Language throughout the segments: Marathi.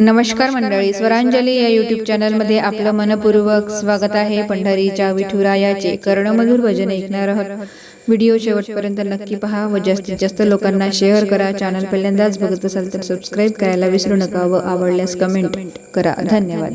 नमस्कार मंडळी स्वरांजली या युट्यूब चॅनलमध्ये आपलं मनपूर्वक स्वागत आहे. पंढरीच्या विठुरायाचे कर्णमधुर भजन ऐकणार आहोत. व्हिडिओ शेवटपर्यंत नक्की पहा व जास्तीत जास्त लोकांना शेअर करा. चॅनल पहिल्यांदाच बघत असाल तर सबस्क्राईब करायला विसरू नका व आवडल्यास कमेंट करा. धन्यवाद.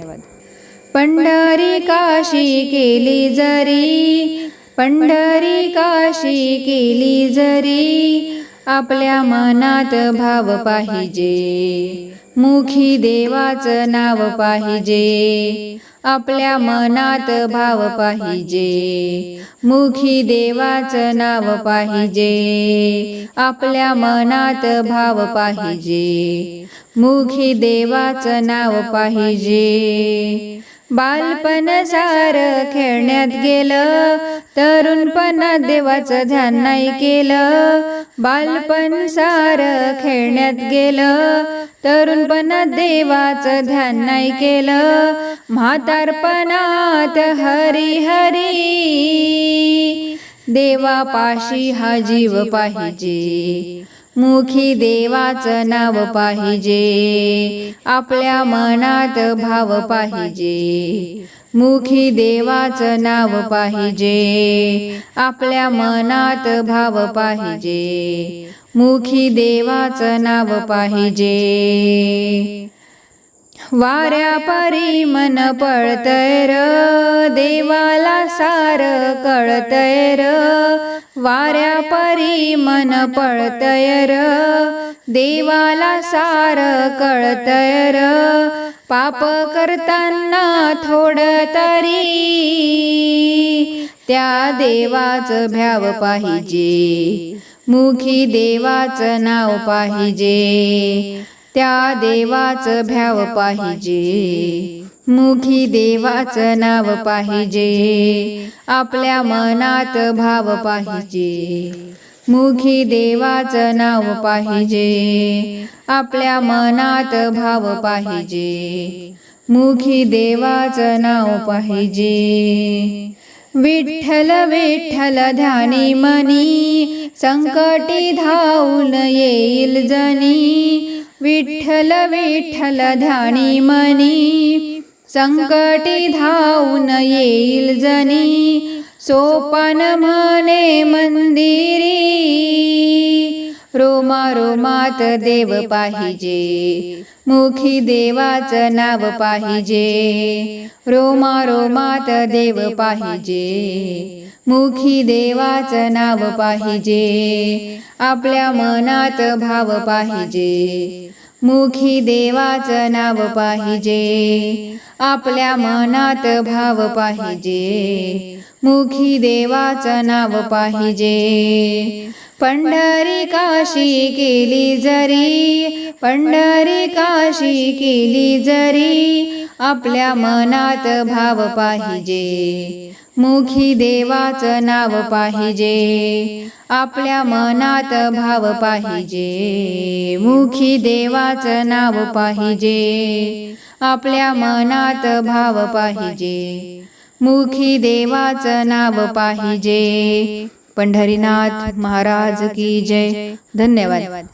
पंढरी काशी केली जरी पंढरी काशी केली जरी आपल्या मनात भाव पाहिजे. मुखी देवाचं नाव पाहिजे आपल्या मनात भाव पाहिजे. मुखी देवाचं नाव पाहिजे आपल्या मनात भाव पाहिजे. मुखी देवाचं नाव पाहिजे. बालपण सार खेळण्यात गेलं तरुणपणात देवाचं ध्यान नाही केलं. बालपण सार खेळण्यात गेलं. तरुणपणात देवाचं ध्यान नाही केलं. म्हातारपणात हरी हरी देवापाशी हा जीव पाहिजे. मुखी देवाचं नाव पाहिजे. आपल्या मनात भाव पाहिजे. मुखी देवाचं नाव पाहिजे. आपल्या मनात भाव पाहिजे. मुखी देवाचं नाव पाहिजे. वाऱ्या परी मन पळतय र देवाला सार कळतय र. वाऱ्या परी मन पळतय र देवाला सार कळतय र. पाप करताना थोडं तरी त्या देवाचं भ्याव पाहिजे. मुखी देवाचं नाव पाहिजे. त्या देवाचं भ्याव पाहिजे. मुखी देवाचं नाव पाहिजे. आपल्या मनात भाव पाहिजे. मुखी देवाचं नाव पाहिजे. आपल्या मनात भाव पाहिजे. मुखी देवाचं नाव पाहिजे. विठ्ठल विठ्ठल ध्यानी मनी संकटी धावून येईल जनी. विठ्ठल विठ्ठल ध्यानी मनी संकटी धावून येईल जनी सोपान म्हणे मंदिरी. रोमा रोमात देव पाहिजे मुखी देवाचं नाव पाहिजे. रोमा रोमात देव पाहिजे मुखी देवाचं नाव पाहिजे. आपल्या मनात भाव पाहिजे मुखी देवाचं नाव पाहिजे. आपल्या मनात भाव पाहिजे. मुखी देवाचं नाव पाहिजे. पंढरी काशी केली जरी पंढरी काशी केली जरी आपल्या मनात भाव पाहिजे. मुखी देवाचं नाव पाहिजे. आपल्या मनात भाव पाहिजे. मुखी देवाचं नाव पाहिजे. आपल्या मनात भाव पाहिजे. मुखी देवाचं नाव पाहिजे. पंढरीनाथ महाराज की जय. धन्यवाद.